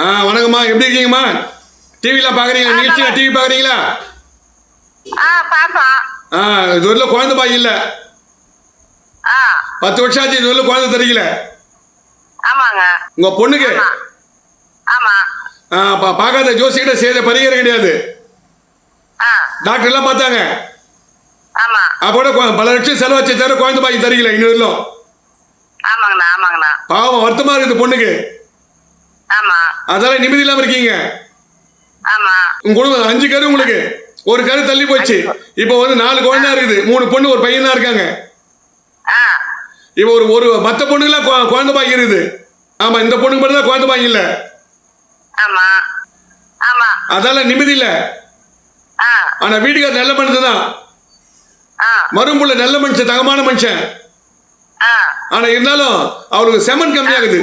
ஆ வணக்கம்மா. எப்படி இருக்கீங்கம்மா? டிவிலாம் பார்க்குறீங்களா நிகழ்ச்சியில் டிவி பார்க்குறீங்களா ஆ இது வரல குழந்தை பாய் இல்லை. ஆ. பத்து வருஷம் ஆச்சு இது வரல குழந்தை தெரியல. ஆமாங்க. உங்கள் பொண்ணுக்கு? பார்க்காத ஜோசிக்கிட்ட செய்த பரிகாரம் கிடையாது. ஆ. டாக்டர்லாம் பார்த்தாங்க. அப்போட பல லட்சம் செலவச்சு தவிர குழந்தை வரலும் ஆமாங்கண்ணா ஆமாங்கண்ணா. பாவம் வருத்தமாக இருக்குது பொண்ணுக்கு. அதெல்லாம் நிம்மதி இல்லாமல் இருக்கீங்க. உங்க குடும்பம் அஞ்சு கரு உங்களுக்கு. ஒரு கரு தள்ளி போச்சு. இப்போ வந்து நாலு குழந்தை இருக்குது. மூணு பொண்ணு ஒரு பையன் தான் இருக்காங்க. ஆ. இப்போ ஒரு ஒரு மற்ற பொண்ணுக்கெல்லாம் குழந்தை பாய் இருக்குது. ஆமா இந்த பொண்ணுக்கு மட்டும் தான் குழந்தை பாய் இல்லை. ஆமா. ஆமா. அதால நிம்மதி இல்லை. ஆனா வீட்டுக்கார் நல்ல மனுஷன் தான். மரும்புள்ள நல்ல மனுஷன் தகமான மனுஷன். ஆனா இருந்தாலும் அவருக்கு செமன் கம்மியாகுது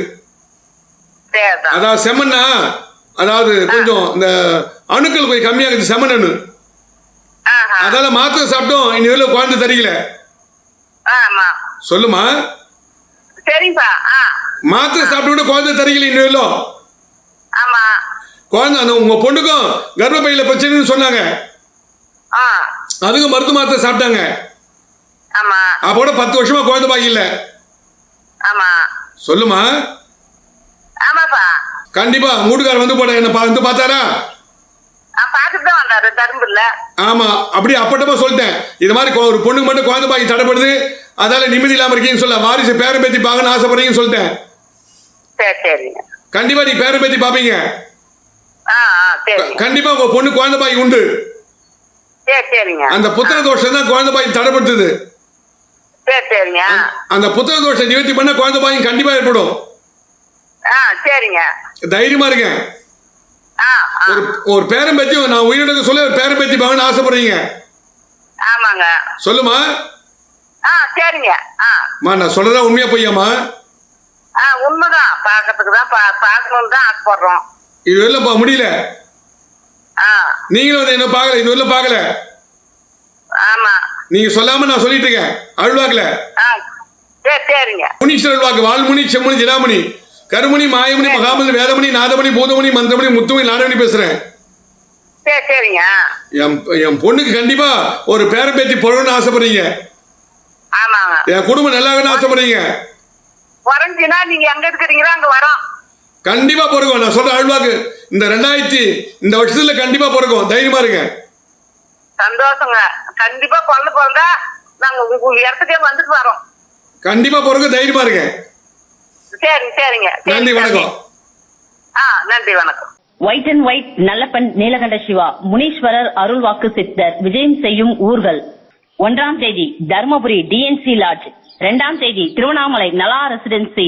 அதாவது செமன்னா அதாவது கொஞ்சம் இந்த அணுக்கள் கொஞ்சம் கம்மியாகுது செமன் அணு. அதால மாத்திரை சாப்பிட்டோம் இனி குழந்தை தெரியல சொல்லுமா? சரிப்பா. மாத்திரை சாப்பிட்டு குழந்தை தெரியல இனி குழந்தை அந்த உங்க பொண்ணுக்கும் கர்ப்பப்பையில பிரச்சனைன்னு சொன்னாங்க. ஆ. அதுக்கும் மருந்து மாத்திரை சாப்பிட்டாங்க. அப்போட பத்து வருஷமா குழந்தை பாக்கி இல்ல. சொல்லுமா? கண்டிப்பா மூட்டுக்காரர் வந்து போட என்ன வந்து பார்த்தாரா? ஆமா அப்படி அப்பட்டமா சொல்லிட்டேன். இது மாதிரி ஒரு பொண்ணுக்கு மட்டும் குழந்தை பாக்கி தடைப்படுது அதால நிம்மதி இல்லாம இருக்கீங்கன்னு சொல்ல வாரிசு பேரம் பேத்தி பார்க்கணும்னு ஆசைப்படுறீங்கன்னு சொல்லிட்டேன். கண்டிப்பா நீ பேரம் பேத்தி பாப்பீங்க கண்டிப்பா உங்க பொண்ணு குழந்தை பாக்கி உண்டு அந்த புத்திர தோஷம் தான் குழந்தை சரி சரிங்க. அந்த புத்திர தோஷம் நிவர்த்தி பண்ண குழந்தை பாக்கி கண்டிப்பா ஏற்படும். ஆ சரிங்க. தைரியமா இருங்க. ஒரு ஒரு பேரம் பேத்தி நான் உயிரிழக்க சொல்ல ஒரு பேரம் பேத்தி பார்க்கணும்னு ஆசைப்படுறீங்க. ஆமாங்க. சொல்லுமா? ஆ சரிங்க. நான் சொல்றதா உண்மையா பொய்யாமா? ஆ உண்மைதான். பார்க்கறதுக்கு தான் பா பார்க்கணுன்னு தான் ஆசைப்படுறோம். இது வரல முடியல. நீங்களும் வந்து என்ன பார்க்கல இது வரல பார்க்கல ஆமா நீங்க சொல்லாம நான் சொல்லிட்டு இருக்கேன் சரிங்க முனீஸ்வரர் அருள்வாக்கு வால்முனி செம்முனி ஜிலாமணி கருமணி மாயமணி மகாமணி வேதமணி நாதமணி பூதமணி மந்திரமணி முத்துமணி நாடமணி பேசுறேன் என் என் பொண்ணுக்கு கண்டிப்பா ஒரு பேரம் பேத்தி பிறகுன்னு ஆசைப்படுறீங்க என் குடும்பம் நல்லா ஆசைப்படுறீங்க குறைஞ்சினா நீங்க எங்க இருக்கிறீங்களோ அங்க வரோம் கண்டிப்பா பிறக்கும். நான் சொல்ற அருள்வாக்கு இந்த ரெண்டாயிரத்தி இந்த வருஷத்துல கண்டிப்பா பிறக்கும். தைரியமா இருங்க. சந்தோஷங்க. கண்டிப்பா குழந்தை பிறந்தா நாங்க இடத்துக்கே வந்துட்டு வரோம். கண்டிப்பா பிறக்கும் தைரியமா இருங்க. சரி சரிங்க. சரி, நன்றி. வணக்கம். ஆ நன்றி வணக்கம். White and white Nallappan Neelakanta Shiva Muneeswarar அருள்வாக்கு சித்தர் விஜயம் செய்யும் ஊர்கள். ஒன்றாம் தேதி தர்மபுரி டிஎன்சி லாட்ஜ் இரண்டாம் தேதி திருவண்ணாமலை நலா ரெசிடென்சி